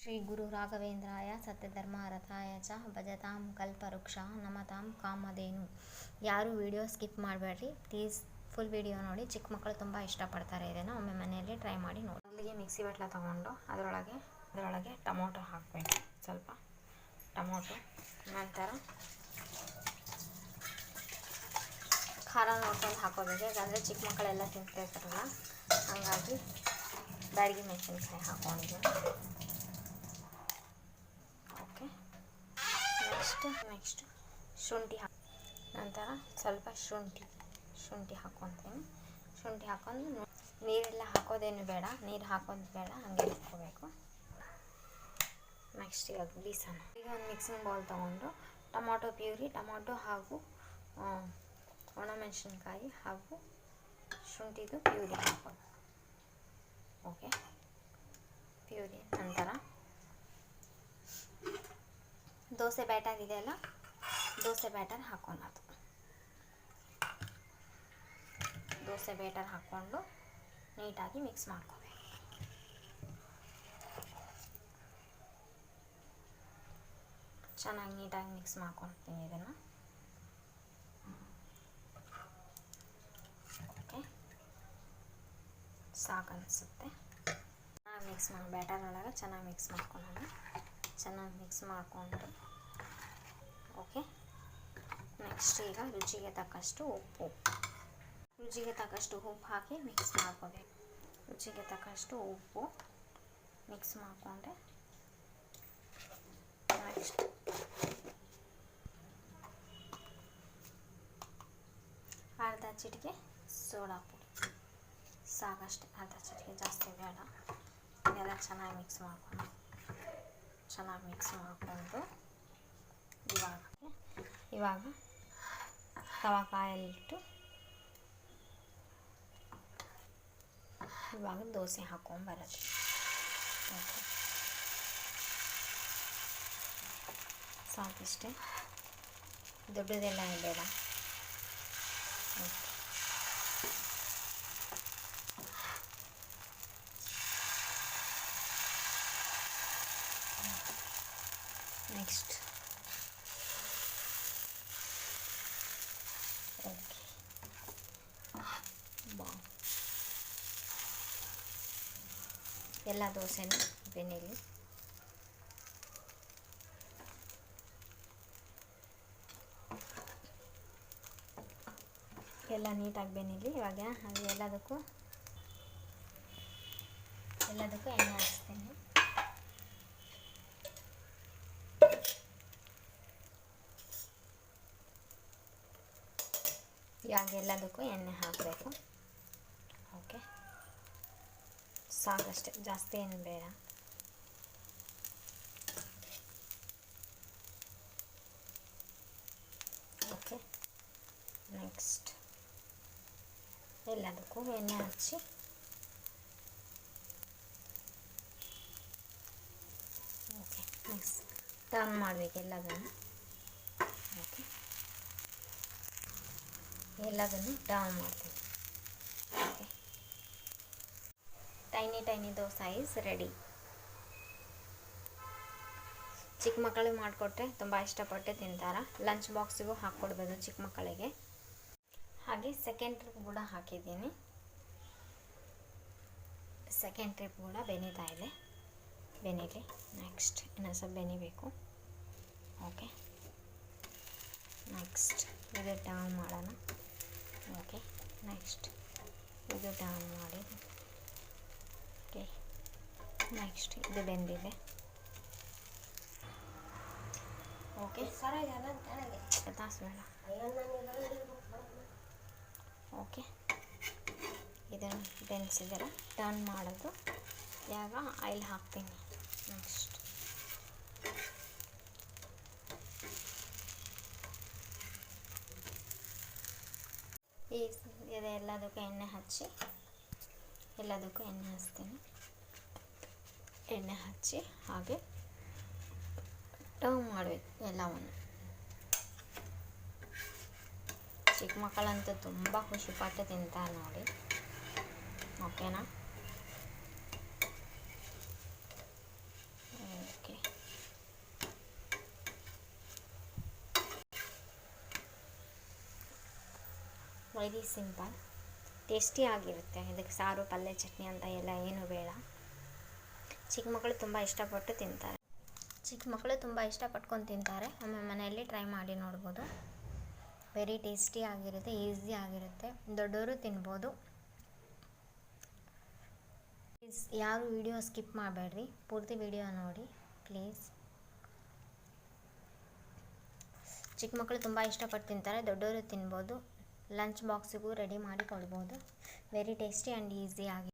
ಶ್ರೀ ಗುರು ರಾಘವೇಂದ್ರಾಯ ಸತ್ಯಧರ್ಮ ರಥಾಯ ಚ ಭಜತಾಂ ಕಲ್ಪವೃಕ್ಷ ನಮತಾಂ ಕಾಮಧೇನು. ಯಾರು ವಿಡಿಯೋ ಸ್ಕಿಪ್ ಮಾಡಬೇಡ್ರಿ. ಪ್ಲೀಸ್ ಫುಲ್ ವಿಡಿಯೋ ನೋಡಿ. ಚಿಕ್ಕ ಮಕ್ಕಳು ತುಂಬ ಇಷ್ಟಪಡ್ತಾರೆ ಇದನ್ನು. ಒಮ್ಮೆ ಮನೆಯಲ್ಲಿ ಟ್ರೈ ಮಾಡಿ ನೋಡಿ. ಮೊದಲಿಗೆ ಮಿಕ್ಸಿ ಬಟ್ಲ ತೊಗೊಂಡು ಅದರೊಳಗೆ ಅದರೊಳಗೆ ಟೊಮೊಟೊ ಹಾಕಬೇಕು. ಸ್ವಲ್ಪ ಟೊಮೊಟೊ, ನಂತರ ಖಾರ ನೋಡ್ಕೊಂಡು ಹಾಕೋಬೇಕು. ಯಾಕಂದರೆ ಚಿಕ್ಕ ಮಕ್ಕಳೆಲ್ಲ ತಿಂತಿರ್ತಾರಲ್ಲ ಹಾಗಾಗಿ ಬ್ಯಾಡಗಿ ಮೆಣಸಿನ್ಕಾಯಿ ಹಾಕೊಂಡಿದ್ದೀನಿ ಓಕೆ ನೆಕ್ಸ್ಟ್ ನೆಕ್ಸ್ಟ್. ಶುಂಠಿ ಹಾಕಿ ನಂತರ ಸ್ವಲ್ಪ ಶುಂಠಿ ಶುಂಠಿ ಹಾಕ್ಕೊತೀನಿ. ಶುಂಠಿ ಹಾಕೊಂಡು ನೀರೆಲ್ಲ ಹಾಕೋದೇನು ಬೇಡ, ನೀರು ಹಾಕೋದು ಬೇಡ, ಹಾಗೆ ಇಟ್ಕೋಬೇಕು. ನೆಕ್ಸ್ಟ್ ಇವಾಗ ಬೀಸೋಣ. ಈಗ ಒಂದು ಮಿಕ್ಸಿಂಗ್ ಬೌಲ್ ತೊಗೊಂಡು ಟೊಮೊಟೊ ಪ್ಯೂರಿ, ಟೊಮೊಟೊ ಹಾಗೂ ಒಣಮೆಣಸಿನ್ಕಾಯಿ ಹಾಗೂ ಶುಂಠಿದು ಪ್ಯೂರಿ ಹಾಕೋದು ಓಕೆ? ಪ್ಯೂರಿ, ನಂತರ ದೋಸೆ ಬ್ಯಾಟರ್ ಇದೆಯಲ್ಲ ದೋಸೆ ಬ್ಯಾಟರ್ ಹಾಕೊಳ್ಳೋದು ದೋಸೆ ಬ್ಯಾಟರ್ ಹಾಕ್ಕೊಂಡು ನೀಟಾಗಿ ಮಿಕ್ಸ್ ಮಾಡ್ಕೋಬೇಕು. ಚೆನ್ನಾಗಿ ನೀಟಾಗಿ ಮಿಕ್ಸ್ ಮಾಡ್ಕೊಳ್ತೀನಿ ಇದನ್ನು. ಓಕೆ. ಚೆನ್ನಾಗಿ ಮಿಕ್ಸ್ ಮಾಡಿ. ಬ್ಯಾಟರ್ ಒಳಗೆ ಚೆನ್ನಾಗಿ ಮಿಕ್ಸ್ ಮಾಡ್ಕೊಳ್ಳೋಣ ಚೆನ್ನಾಗಿ ಮಿಕ್ಸ್ ಮಾಡಿಕೊಂಡು ಓಕೆ. ನೆಕ್ಸ್ಟ್ ಈಗ ರುಚಿಗೆ ತಕ್ಕಷ್ಟು ಉಪ್ಪು. ರುಚಿಗೆ ತಕ್ಕಷ್ಟು ಉಪ್ಪು ಹಾಕಿ ಮಿಕ್ಸ್ ಮಾಡ್ಕೋಬೇಕು. ರುಚಿಗೆ ತಕ್ಕಷ್ಟು ಉಪ್ಪು ಮಿಕ್ಸ್ ಮಾಡಿಕೊಂಡೆ. ನೆಕ್ಸ್ಟ್ ಅರ್ಧ ಚಿಟಿಕೆ ಸೋಡಾ ಪುಡಿ. ಸಾಕಷ್ಟೆ ಅರ್ಧ ಚಿಟಿಕೆ ಜಾಸ್ತಿ ಬೇಡ. ಇದೆಲ್ಲ ಚೆನ್ನಾಗಿ ಮಿಕ್ಸ್ ಮಾಡ್ಕೊಂಡು. ಚೆನ್ನಾಗಿ ಮಿಕ್ಸ್ ಮಾಡಿಕೊಂಡು ಇವಾಗ ಇವಾಗ ತವಾ ಕಾಯಲ್ಲಿಟ್ಟು ಇವಾಗ ದೋಸೆ ಹಾಕೊಂಬರೋದು. ಸಾಕಿಷ್ಟೇ. ದೊಡ್ಡದೆಲ್ಲ ಓಕೆ. ನೆಕ್ಸ್ಟ್. ಎಲ್ಲ ದೋಸೆನೂ ಬೆನ್ನಿಲಿ ಎಲ್ಲ ನೀಟಾಗಿ ಬೆನ್ನಿಲಿ ಇವಾಗ ಅದು ಎಲ್ಲದಕ್ಕೂ ಎಲ್ಲದಕ್ಕೂ ಎಣ್ಣೆ ಹಾಕ್ತೀನಿ ಇವಾಗ ಎಲ್ಲದಕ್ಕೂ ಎಣ್ಣೆ ಹಾಕಬೇಕು ಸಾಕಷ್ಟೆ, ಜಾಸ್ತಿ ಏನು ಬೇಡ ಓಕೆ ನೆಕ್ಸ್ಟ್ ಎಲ್ಲದಕ್ಕೂ ಎಣ್ಣೆ ಹಚ್ಚಿ. ಓಕೆ ನೆಕ್ಸ್ಟ್ ಟರ್ನ್ ಮಾಡಬೇಕು ಎಲ್ಲದನ್ನು. ಓಕೆ ಎಲ್ಲದನ್ನು ಟರ್ನ್ ಮಾಡ್ತೀನಿ okay tiny tiny dosa is ready ಚಿಕ್ಕ ಮಕ್ಕಳಿಗೆ ಮಾಡಿಕೊಟ್ರೆ ತುಂಬ ಇಷ್ಟಪಟ್ಟೆ ತಿಂತಾರ. ಲಂಚ್ ಬಾಕ್ಸಿಗೂ ಹಾಕ್ಕೊಡ್ಬೋದು ಚಿಕ್ಕ ಮಕ್ಕಳಿಗೆ. ಹಾಗೆ ಸೆಕೆಂಡ್ ಟ್ರಿಪ್ ಕೂಡ ಹಾಕಿದ್ದೀನಿ. ಸೆಕೆಂಡ್ ಟ್ರಿಪ್ ಕೂಡ ಬೆನೀತಾ ಇದೆ. ಬೆನೀಲಿ ನೆಕ್ಸ್ಟ್ ಇನ್ನೊಂದು ಸ್ವಲ್ಪ ಬೆನಿಬೇಕು. ಓಕೆ ನೆಕ್ಸ್ಟ್ ಇದು ಟರ್ನ್ ಮಾಡೋಣ. ಓಕೆ ನೆಕ್ಸ್ಟ್ ಇದು ಟರ್ನ್ ಮಾಡಿ. ನೆಕ್ಸ್ಟ್ ಇದು ಬೆಂದಿದೆ. ಓಕೆ. ತಾಸು ಬೇಡ ಓಕೆ. ಇದನ್ನು ಬೆನ್ಸಿದ್ರೆ ಟರ್ನ್ ಮಾಡೋದು. ಯಾವಾಗ? ಆಯಿಲ್ ಹಾಕ್ತೀನಿ. ನೆಕ್ಸ್ಟ್ ಈ ಇದೆ ಎಲ್ಲದಕ್ಕೂ ಎಣ್ಣೆ ಹಚ್ಚಿ ಎಲ್ಲದಕ್ಕೂ ಎಣ್ಣೆ ಹಚ್ತೀನಿ. ಎಣ್ಣೆ ಹಚ್ಚಿ ಹಾಗೆ ಟರ್ನ್ ಮಾಡಬೇಕು ಎಲ್ಲವನ್ನು. ಚಿಕ್ಕ ಮಕ್ಕಳಂತೂ ತುಂಬ ಖುಷಿಪಟ್ಟು ತಿಂತಾರೆ ನೋಡಿ. ಓಕೆನಾ? ಓಕೆ. ವೆರಿ ಸಿಂಪಲ್ ಟೇಸ್ಟಿಯಾಗಿರುತ್ತೆ ಇದಕ್ಕೆ ಸಾರು, ಪಲ್ಯ, ಚಟ್ನಿ ಅಂತ ಎಲ್ಲ ಏನು ಬೇಡ. ಚಿಕ್ಕ ಮಕ್ಕಳು ತುಂಬ ಇಷ್ಟಪಟ್ಟು ತಿಂತಾರೆ. ಚಿಕ್ಕ ಮಕ್ಕಳು ತುಂಬ ಇಷ್ಟಪಟ್ಕೊಂಡು ತಿಂತಾರೆ. ಒಮ್ಮೆ ಮನೆಯಲ್ಲಿ ಟ್ರೈ ಮಾಡಿ ನೋಡ್ಬೋದು. ವೆರಿ ಟೇಸ್ಟಿ ಆಗಿರುತ್ತೆ ಈಸಿ ಆಗಿರುತ್ತೆ. ದೊಡ್ಡವರು ತಿನ್ಬೋದು. ಪ್ಲೀಸ್ ಯಾರು ವಿಡಿಯೋ ಸ್ಕಿಪ್ ಮಾಡಬೇಡ್ರಿ? ಪೂರ್ತಿ ವಿಡಿಯೋ ನೋಡಿ ಪ್ಲೀಸ್ ಚಿಕ್ಕ ಮಕ್ಕಳು ತುಂಬ ಇಷ್ಟಪಟ್ಟು ತಿಂತಾರೆ, ದೊಡ್ಡವರು ತಿನ್ಬೋದು. ಲಂಚ್ ಬಾಕ್ಸಿಗೂ ರೆಡಿ ಮಾಡಿ ಕೊಡ್ಬೋದು. ವೆರಿ ಟೇಸ್ಟಿ ಆ್ಯಂಡ್ ಈಸಿ ಆಗಿ